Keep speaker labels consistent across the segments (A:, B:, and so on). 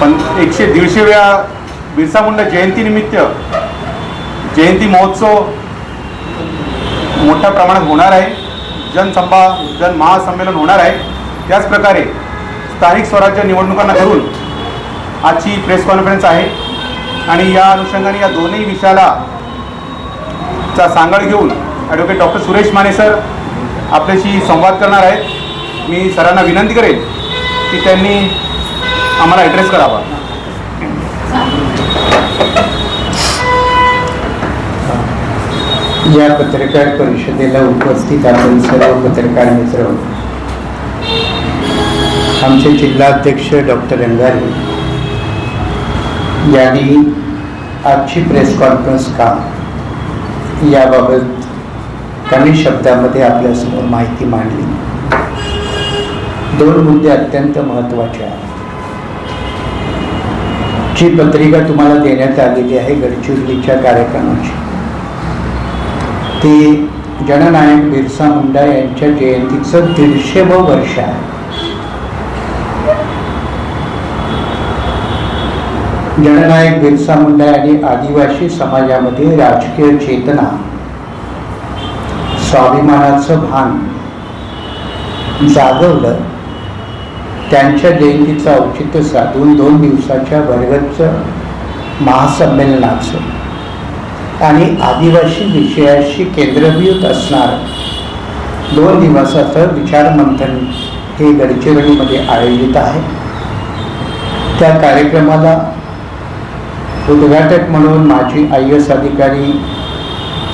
A: पण एकशे दीडशेव्या बिरसा मुंडा जयंतीनिमित्त जयंती महोत्सव मोठ्या प्रमाणात होणार आहे. जनसंभा जन महासंमेलन होणार आहे. त्याचप्रकारे स्थानिक स्वराज्य निवडणुकांना करून आजची प्रेस कॉन्फरन्स आहे. आणि या अनुषंगाने या दोन्ही विषयाला चा सांगड घेऊन advocate doctor Suresh Mane sir आपल्याशी संवाद करणार आहेत. मी सरांना विनंती करेन की त्यांनी आम्हाला ॲड्रेस करावा.
B: या पत्रकार परिषदेला उपस्थित आपण सर्व पत्रकार मित्र आमचे जिल्हाध्यक्ष डॉक्टर अंगारी यांनी आजची प्रेस कॉन्फरन्स का? याबाबत कमी शब्दामध्ये आपल्यासमोर माहिती मांडली. दोन मुद्दे अत्यंत महत्त्वाचे आहेत. ही पत्रिका तुम्हाला देण्यात आलेली आहे गडचिरोलीच्या कार्यक्रमाची. ती जननायक बिरसा मुंडा यांच्या जयंतीचं व वर्ष आहे. जननायक बिरसा मुंडा यांनी आदिवासी समाजामध्ये राजकीय चेतना स्वाभिमानाचं भान जागवलं. त्यांच्या जयंतीचं औचित्य साधून दोन दिवसाच्या वर्गच महासंमेलनाचं आणि आदिवासी विषयाशी केंद्रभूत असणार दोन दिवसाचं विचारमंथन हे गडचिरोलीमध्ये आयोजित आहे. त्या कार्यक्रमाला उद्घाटक म्हणून माजी आय एस अधिकारी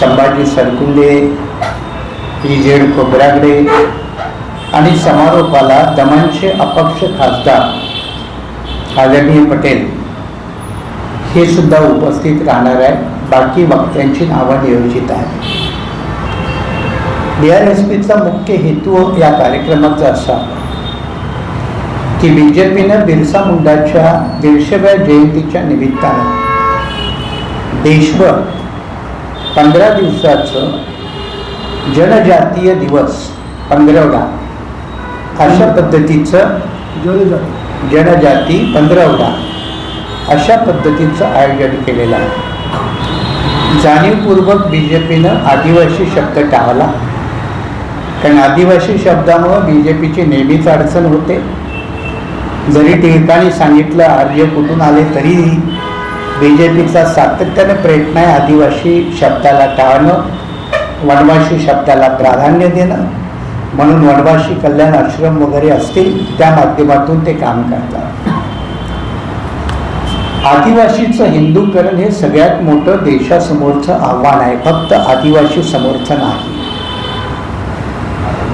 B: संभाजी सरकुंडे पी झेड खोबरागडे आणि समारोपाला दमनचे अपक्ष खासदार आदरणीय पटेल हे सुद्धा उपस्थित राहणार आहे बाकी वक्त्यांची नावं नियोजित आहेत. डी आर एस पीचा मुख्य हेतू या कार्यक्रमाचा असा की बी जे पीनं बिरसा मुंडाच्या दीडशेव्या जयंतीच्या निमित्तानं देशभर पंधरा दिवसाचं जनजातीय दिवस पंधरवडा अशा पद्धतीचं जनजाती पंधरवडा. अशा पद्धतीचं आयोजन केलेलं आहे. जाणीवपूर्वक बी जे पीनं आदिवासी शब्द टाळला. कारण आदिवासी शब्दामुळं बी जे पीची नेहमीच अडचण होते. जरी टिळकांनी सांगितलं आर्य कुठून आले तरीही बी जे पीचा सातत्यानं प्रयत्न आहे आदिवासी शब्दाला टाळणं वनवासी शब्दाला प्राधान्य देणं. म्हणून वनवासी कल्याण आश्रम वगैरे असतील त्या माध्यमातून ते काम करतात. आदिवासीचं हिंदूकरण हे सगळ्यात मोठं देशासमोरचं आव्हान आहे फक्त आदिवासी समोरचं नाही.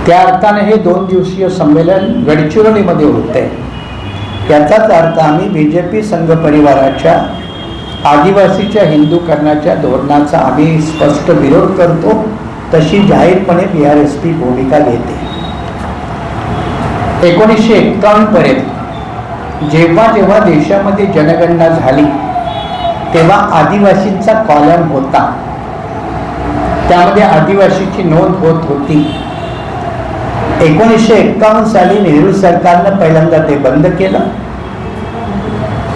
B: त्या अर्थाने हे दोन दिवसीय संमेलन गडचिरोलीमध्ये होत आहे याचाच अर्थ आम्ही बी जे पी संघ परिवाराच्या आदिवासीच्या हिंदूकरणाच्या धोरणाचा आम्ही स्पष्ट विरोध करतो. तशी जाहीरपणे बी आर एस पी भूमिका घेते. एकोणीसशे एक्कावन्न पर्यंत जेव्हा जेव्हा देशामध्ये जनगणना झाली तेव्हा आदिवासींचा कॉलम होता. त्यामध्ये आदिवासीची नोंद होत होती. एकोणीसशे एक्कावन्न साली नेहरू सरकारनं पहिल्यांदा ते बंद केलं.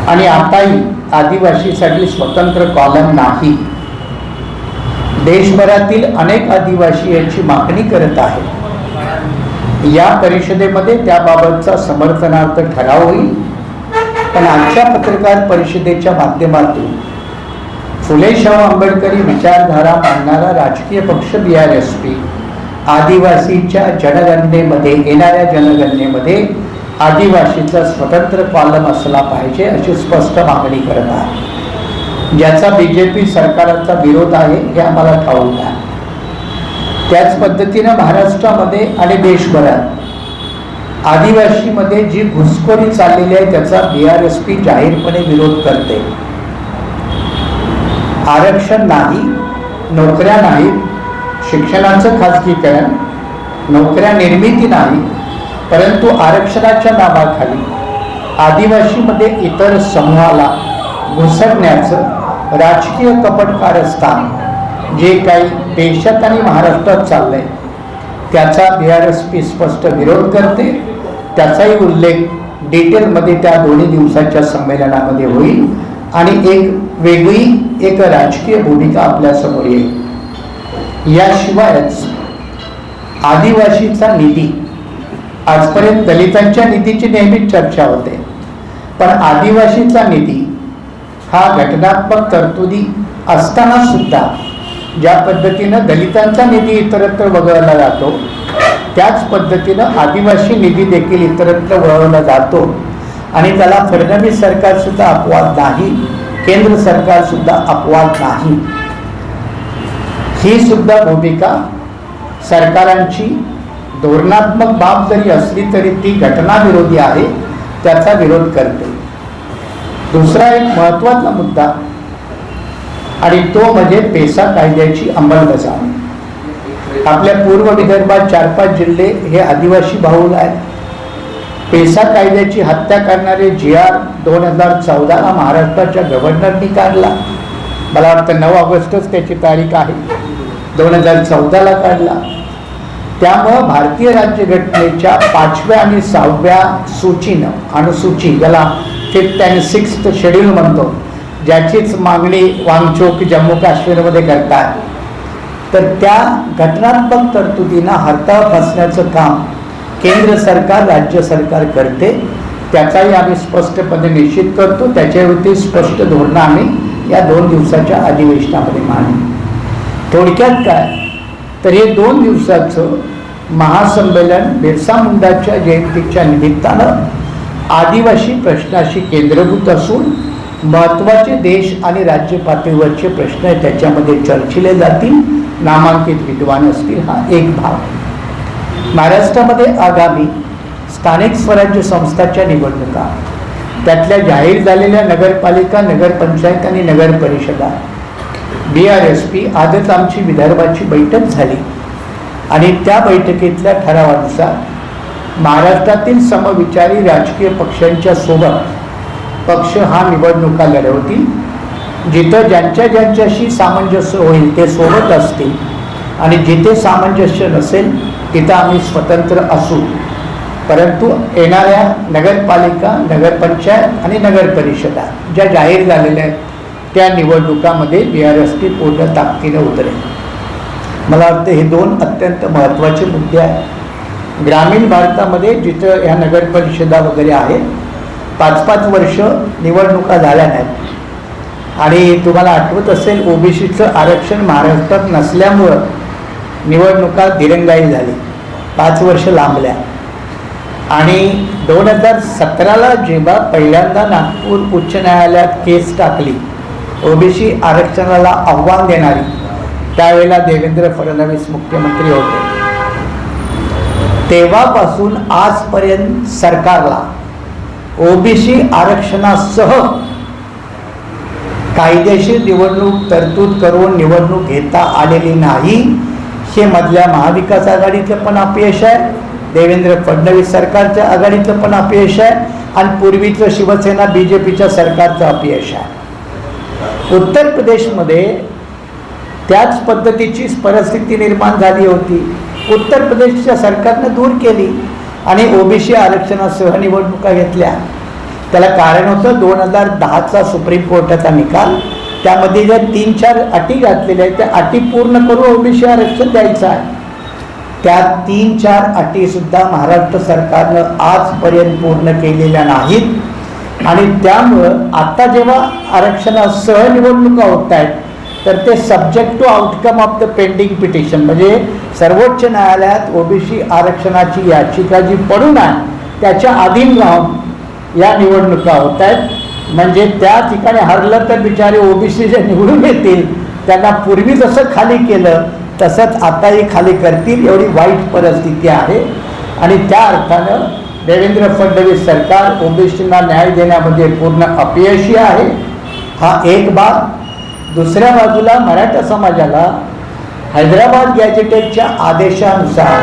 B: आणि आताही आदिवासीसाठी स्वतंत्र कॉलम नाही. देशभरातील अनेक आदिवासी यांची मागणी करत आहेत या परिषदेमध्ये त्याबाबतचा समर्थनार्थ ठराव होईल. पण आजच्या पत्रकार परिषदेच्या माध्यमातून फुले शाहू आंबेडकरी विचारधारा मांडणारा राजकीय पक्ष बी आर एस पी आदिवासीच्या जनगणनेमध्ये येणाऱ्या जनगणनेमध्ये आदिवासीचा स्वतंत्र कॉलम असला पाहिजे अशी स्पष्ट मागणी करत आहे. ज्याचा बी जे पी सरकाराचा विरोध आहे हे आम्हाला ठाऊक आहे त्याच पद्धतीनं महाराष्ट्रामध्ये आणि देशभरात आदिवासीमध्ये जी घुसखोरी चाललेली आहे त्याचा बी आर एस पी जाहीरपणे विरोध करते. आरक्षण नाही नोकऱ्या नाहीत शिक्षणाचं खाजगीकरण नोकऱ्या निर्मिती नाही परंतु आरक्षणाच्या नावाखाली आदिवासीमध्ये इतर समूहाला घुसडण्याचं राजकीय कपटकारस्थान जे काही देशात आणि महाराष्ट्रात चाललंय त्याचा बी आर एस पी स्पष्ट विरोध करते. त्याचाही उल्लेख डिटेलमध्ये त्या दोन्ही दिवसाच्या संमेलनामध्ये होईल. आणि एक वेगळी एक राजकीय भूमिका आपल्यासमोर येईल. याशिवायच आदिवासीचा निधी आजपर्यंत दलितांच्या निधीची नेहमीच चर्चा होते. पण आदिवासीचा निधी हा घटनात्मक तरतुदी असताना सुद्धा ज्या पद्धतीनं दलितांचा निधी इतरत्र वगळला जातो त्याच पद्धतीनं आदिवासी निधी देखील इतरत्र वळवला जातो. आणि त्याला फडणवीस सरकार सुद्धा अपवाद नाही केंद्र सरकार सुद्धा अपवाद नाही. ही सुद्धा भूमिका सरकारांची धोरणात्मक बाब जरी असली तरी ती घटनाविरोधी आहे त्याचा विरोध करते. दुसरा एक महत्त्वाचा मुद्दा आणि तो म्हणजे पेसा कायद्याची अंमलबजावणी. आपल्या पूर्व विदर्भात चार पाच जिल्हे हे आदिवासी बहुल आहेत. पेसा कायद्याची हत्या करणारे जी आर दोन हजार चौदाला महाराष्ट्राच्या गव्हर्नरनी काढला. मला वाटतं नऊ ऑगस्टच त्याची तारीख आहे. दोन हजार चौदाला काढला. त्यामुळं भारतीय राज्यघटनेच्या पाचव्या आणि सहाव्या सूचीनं अनुसूची ज्याला फिफ्थ अँड सिक्स्थ शेड्यूल म्हणतो. ज्याचीच मागणी वांगचोक जम्मू काश्मीरमध्ये करतात. तर त्या घटनात्मक तरतुदींना हरताळ फसण्याचं काम केंद्र सरकार राज्य सरकार करते. त्याचाही आम्ही स्पष्टपणे निश्चित करतो. त्याच्यावरती स्पष्ट धोरणं आम्ही या दोन दिवसाच्या अधिवेशनामध्ये मांडू. थोडक्यात काय? तर हे दोन दिवसाचं महासंमेलन बिरसा मुंडाच्या जयंतीच्या निमित्तानं आदिवासी प्रश्नाशी केंद्रभूत असून महत्त्वाचे देश आणि राज्य पातळीवरचे प्रश्न त्याच्यामध्ये चर्चिले जातील. नामांकित विद्वान असतील हा एक भाग. महाराष्ट्रामध्ये आगामी स्थानिक स्वराज्य संस्थाच्या निवडणुका. त्यातल्या जाहीर झालेल्या नगरपालिका नगरपंचायत आणि नगर परिषदा बी आर एस पी आजच आमची विदर्भाची बैठक झाली. आणि त्या बैठकीतल्या ठरावानुसार महाराष्ट्रातील समविचारी राजकीय पक्षांच्या सोबत पक्ष हा निवडणुका लढवतील. जिथं ज्यांच्या ज्यांच्याशी सामंजस्य होईल ते सोबत असतील. आणि जिथे सामंजस्य नसेल तिथं आम्ही स्वतंत्र असू. परंतु येणाऱ्या नगरपालिका नगरपंचायत आणि नगरपरिषदा ज्या जाहीर झालेल्या आहेत त्या निवडणुकामध्ये बी आर एस टी पूर्ण ताकदीनं उतरेल. मला वाटतं हे दोन अत्यंत महत्त्वाचे मुद्दे आहेत. ग्रामीण भारतामध्ये जिथं ह्या नगरपरिषदा वगैरे आहेत पाच पाच वर्ष निवडणुका झाल्या नाहीत. आणि तुम्हाला आठवत असेल ओबीसीचं आरक्षण महाराष्ट्रात नसल्यामुळं निवडणुका दिरंगाई झाली. पाच वर्ष लांबल्या. आणि दोन हजार सतराला जेव्हा पहिल्यांदा नागपूर उच्च न्यायालयात केस टाकली ओबीसी आरक्षणाला आव्हान देणारी त्यावेळेला देवेंद्र फडणवीस मुख्यमंत्री होते. तेव्हापासून आजपर्यंत सरकारला ओबीसी आरक्षणासह कायदेशीर निवडणूक तरतूद करून निवडणूक घेता आलेली नाही हे मधल्या महाविकास आघाडीचं पण अपयश आहे. देवेंद्र फडणवीस सरकारच्या आघाडीतलं पण अपयश आहे. आणि पूर्वीचं शिवसेना बी जे पीच्या सरकारचं अपयश आहे. उत्तर प्रदेशमध्ये त्याच पद्धतीची परिस्थिती निर्माण झाली होती. उत्तर प्रदेशच्या सरकारनं दूर केली आणि ओबीसी आरक्षणासह निवडणुका घेतल्या. त्याला कारण होतं दोन हजार दहाचा सुप्रीम कोर्टाचा निकाल. त्यामध्ये ज्या तीन चार अटी घातलेल्या आहेत त्या अटी पूर्ण करून ओबीसी आरक्षण द्यायचं आहे. त्या तीन चार अटीसुद्धा महाराष्ट्र सरकारनं आजपर्यंत पूर्ण केलेल्या नाहीत. आणि त्यामुळं आता जेव्हा आरक्षणासह निवडणुका होत आहेत तर ते subject to outcome of the pending petition म्हणजे सर्वोच्च न्यायालयात ओबीसी आरक्षणाची याचिका जी पडून आहे त्याच्या अधीन राहून या निवडणुका होत आहेत. म्हणजे त्या ठिकाणी हरलं तर बिचारे ओबीसी जे निवडून येतील त्यांना पूर्वी जसं खाली केलं तसंच आताही खाली करतील एवढी वाईट परिस्थिती आहे. आणि त्या अर्थानं देवेंद्र फडणवीस सरकार ओबीसींना न्याय देण्यामध्ये पूर्ण अपयशी आहे. हा एक भाग दुसऱ्या बाजूला मराठा समाजाला हैदराबाद गॅजेटेडच्या आदेशानुसार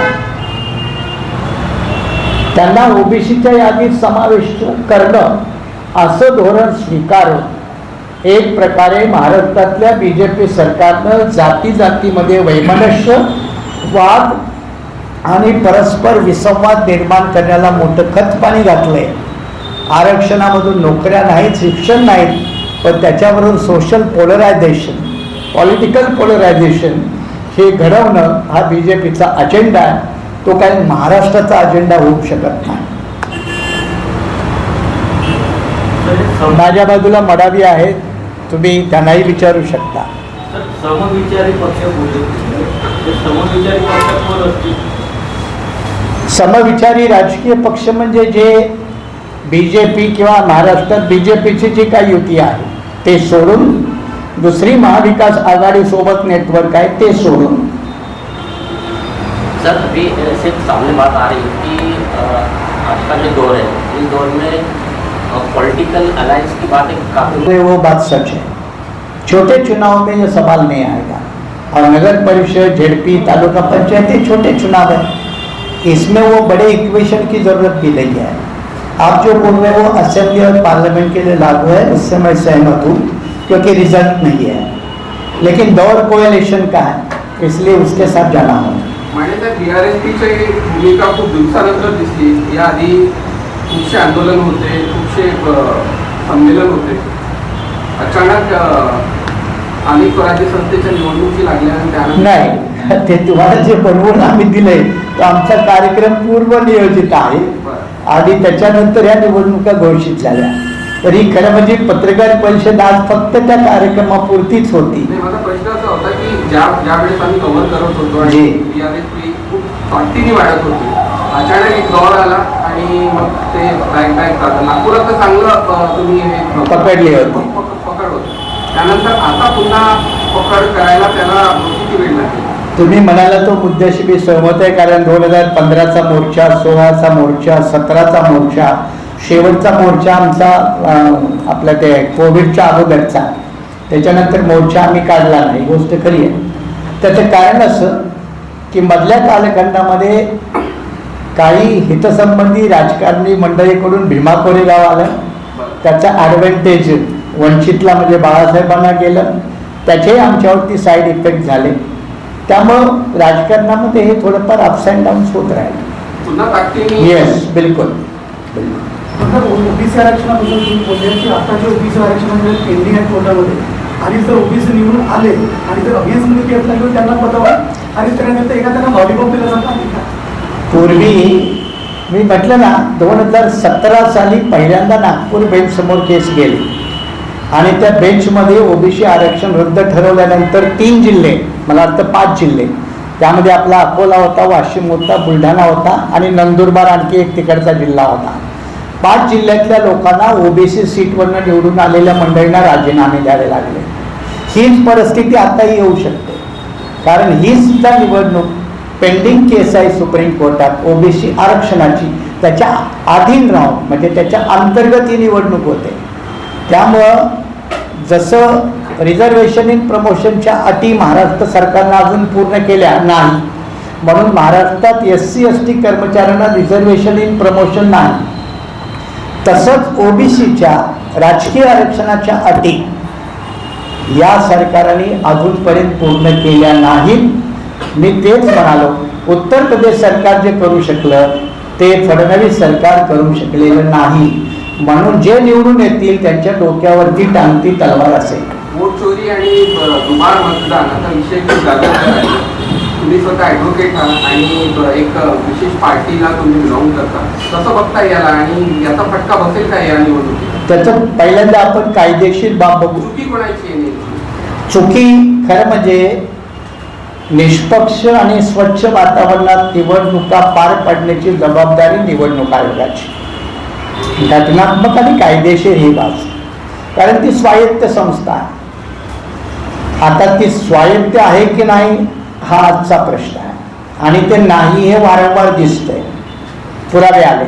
B: त्यांना ओबीसीच्या यादीत समाविष्ट करणं असं धोरण स्वीकारून एक प्रकारे महाराष्ट्रातल्या बी जे पी सरकारनं जाती जातीमध्ये वैमनस्य वाद आणि परस्पर विसंवाद निर्माण करण्याला मोठं खतपाणी घातलंय. आरक्षणामधून नोकऱ्या नाहीत शिक्षण नाहीत पण त्याच्यावरून सोशल पोलरायझेशन पॉलिटिकल पोलरायझेशन हे घडवणं हा बी जे पीचा अजेंडा आहे. तो काही महाराष्ट्राचा अजेंडा होऊ शकत नाही. माझ्या बाजूला मडावी आहे. तुम्ही त्यांनाही विचारू शकता.
C: समविचारी पक्ष समविचारी
B: राजकीय पक्ष म्हणजे जे बी जे पी किंवा महाराष्ट्रात बी जे पीची जी काही युती आहे ते सोडून दुसरी महाविकास आघाडीसोबत नेटवर्क आहे ते सोडून.
D: सर अभी ऐसे सामने बात आ रही है कि आज का जो दौर है इस दौर में पॉलिटिकल अलायंस की बातें काफ़ी
B: तो वो बात सच है। छोटे चुनाव में ये सवाल नहीं आएगा। और नगर परिषद झेडपी तालुका पंचायत ये छोटे चुनाव है। इसमें वो बड़े इक्वेशन की ज़रूरत भी नहीं है। आप जो बोल रहे हो वो असेंबली और पार्लियामेंट के लिए लागू है उससे मैं सहमत हूँ क्योंकि रिजल्ट नहीं है। लेकिन दौर कोएलेशन का है इसलिए उसके साथ जाना होगा।
E: बी आर एस पीची भूमिका खूप दिवसानंतर दिसली. याआधी खूपसे आंदोलन होते खूपसे संमेलन होते. अचानक स्वराज्य संस्थेच्या निवडणुकी लागल्या
B: नाही ते तुम्हाला जे बनवून आम्ही दिले तो आमचा कार्यक्रम पूर्व नियोजित आहे. आणि त्याच्यानंतर या निवडणुका घोषित झाल्या. तरी खरं म्हणजे पत्रकार परिषद आज फक्त त्या कार्यक्रमापुरतीच होती.
E: नाही, माझा प्रश्न असा होता की ज्या आम्ही कव्हर करत होतो आणि खूप ताकदीने वाढत होती अचानक एक दौर आला आणि मग ते बॅक बॅक जातं नागपुरात तर चांगलं तुम्ही हे
B: पकडली होती.
E: पकड होती. त्यानंतर आता पुन्हा पकड करायला त्याला किती वेळ लागेल
B: तुम्ही म्हणाला तो मुद्द्याशी मी सहमत आहे कारण दोन हजार पंधराचा मोर्चा सोळाचा मोर्चा सतराचा मोर्चा शेवटचा मोर्चा आमचा आपल्या आपला ते कोविडच्या अगोदरचा. त्याच्यानंतर मोर्चा आम्ही काढला नाही गोष्ट खरी आहे. त्याचं कारण असं की मधल्या कालखंडामध्ये काही हितसंबंधी राजकारणी मंडळीकडून भीमा कोरेगाव आलं. त्याचा ॲडव्हान्टेज वंचितला म्हणजे बाळासाहेबांना गेलं. त्याचेही आमच्यावरती साईड इफेक्ट झाले. त्यामुळं राजकारणामध्ये हे थोडंफार अप्स अँड डाऊन्स होत राहिले. येस बिलकुल. बिलकुल.
F: नंतर ओबीसी आरक्षणाबद्दल तुम्ही बोलले की आता जे ओबीसी आरक्षणामध्ये पेंडिंग आहे कोर्टामध्ये आणि जर ओबीसी निवडून आले आणि जर किंवा त्यांना आणि त्यानंतर एखाद्याला लॉलीपॉप दिला जातं आहे का
B: पूर्वी मी म्हटलं ना दोन हजार सतरा साली पहिल्यांदा नागपूर बेंच समोर केस गेली. आणि त्या बेंचमध्ये ओबीसी आरक्षण रद्द ठरवल्यानंतर तीन जिल्हे मला वाटतं पाच जिल्हे. त्यामध्ये आपला अकोला होता वाशिम होता बुलढाणा होता आणि नंदुरबार आणखी एक तिकडचा जिल्हा होता. पाच जिल्ह्यातल्या लोकांना ओबीसी सीटवरनं निवडून आलेल्या मंडळींना राजीनामे द्यावे लागले. हीच परिस्थिती आताही येऊ शकते. कारण ही सुद्धा निवडणूक पेंडिंग केस आहे सुप्रीम कोर्टात ओबीसी आरक्षणाची त्याच्या अधीन राहून म्हणजे त्याच्या अंतर्गत ही निवडणूक होते. त्यामुळं जसं रिझर्वेशन इन प्रमोशनच्या अटी महाराष्ट्र सरकारनं अजून पूर्ण केल्या नाही. म्हणून महाराष्ट्रात एस सी एस टी कर्मचाऱ्यांना रिझर्वेशन इन प्रमोशन नाही. तसंच ओबीसीच्या राजकीय आरक्षणाच्या अटी या सरकारने अजूनपर्यंत पूर्ण केल्या नाहीत. मी तेच म्हणालो उत्तर प्रदेश सरकार जे करू शकलं ते फडणवीस सरकार करू शकलेलं नाही. म्हणून जे निवडून येतील त्यांच्या डोक्यावरती टांगती तलवार असेल.
E: वोट चोरी आणि दुबार मतदान असा विषय खूप आहे. तुम्ही स्वतः ॲडव्होकेट आहात आणि एक विशेष पार्टीला तुम्ही बिलॉंग करता. कसं बघता याला आणि याचा फटका बसेल का या निवडणुकीत?
B: त्याचं पहिल्यांदा आपण कायदेशीर बाब बघू.
E: चुकी कोणाची
B: चुकी खरं म्हणजे निष्पक्ष आणि स्वच्छ वातावरणात निवडणुका पार पाडण्याची जबाबदारी निवडणूक आयोगाची. घटनात्मक आणि कायदेशीर ही बाजू कारण ती स्वायत्त संस्था आहे. आता ती स्वायत्त आहे की नाही हा आजचा प्रश्न आहे. आणि ते नाही हे वारंवार दिसतंय. पुरावे आले.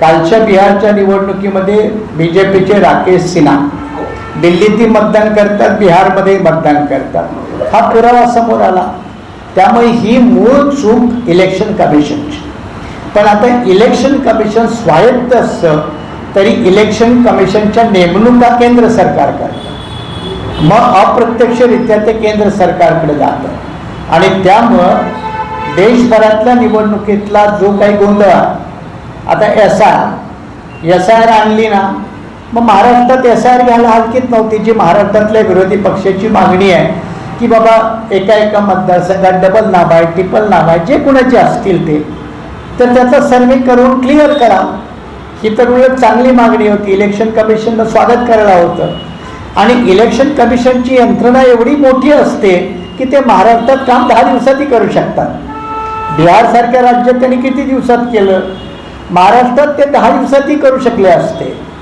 B: कालच्या बिहारच्या निवडणुकीमध्ये बी जे पीचे राकेश सिन्हा. दिल्लीतही मतदान करतात बिहारमध्ये मतदान करतात. हा पुरावा समोर आला. त्यामुळे ही मूळ चूक इलेक्शन कमिशनची पण आता इलेक्शन कमिशन स्वायत्त असतं तरी इलेक्शन कमिशनच्या नेमणुका केंद्र सरकार करतं. मग अप्रत्यक्षरित्या ते केंद्र सरकारकडे जातं. आणि त्यामुळं देशभरातल्या निवडणुकीतला जो काही गोंधळ आता S I S I R आणली ना मग महाराष्ट्रात एस आय आर घ्यायला हलकीत नव्हती. जी महाराष्ट्रातल्या विरोधी पक्षाची मागणी आहे की बाबा एका एका मतदारसंघात डबल नाव आहे ट्रिपल नाव आहे जे कुणाचे असतील ते तर त्याचा सर्वे करून क्लिअर करा. ही तर उलट चांगली मागणी होती. इलेक्शन कमिशननं स्वागत करायला होतं. आणि इलेक्शन कमिशनची यंत्रणा एवढी मोठी असते की ते महाराष्ट्रात काम दहा दिवसातही करू शकतात. बिहारसारख्या राज्यात त्यांनी किती दिवसात केलं? महाराष्ट्रात ते दहा दिवसातही करू शकले असते.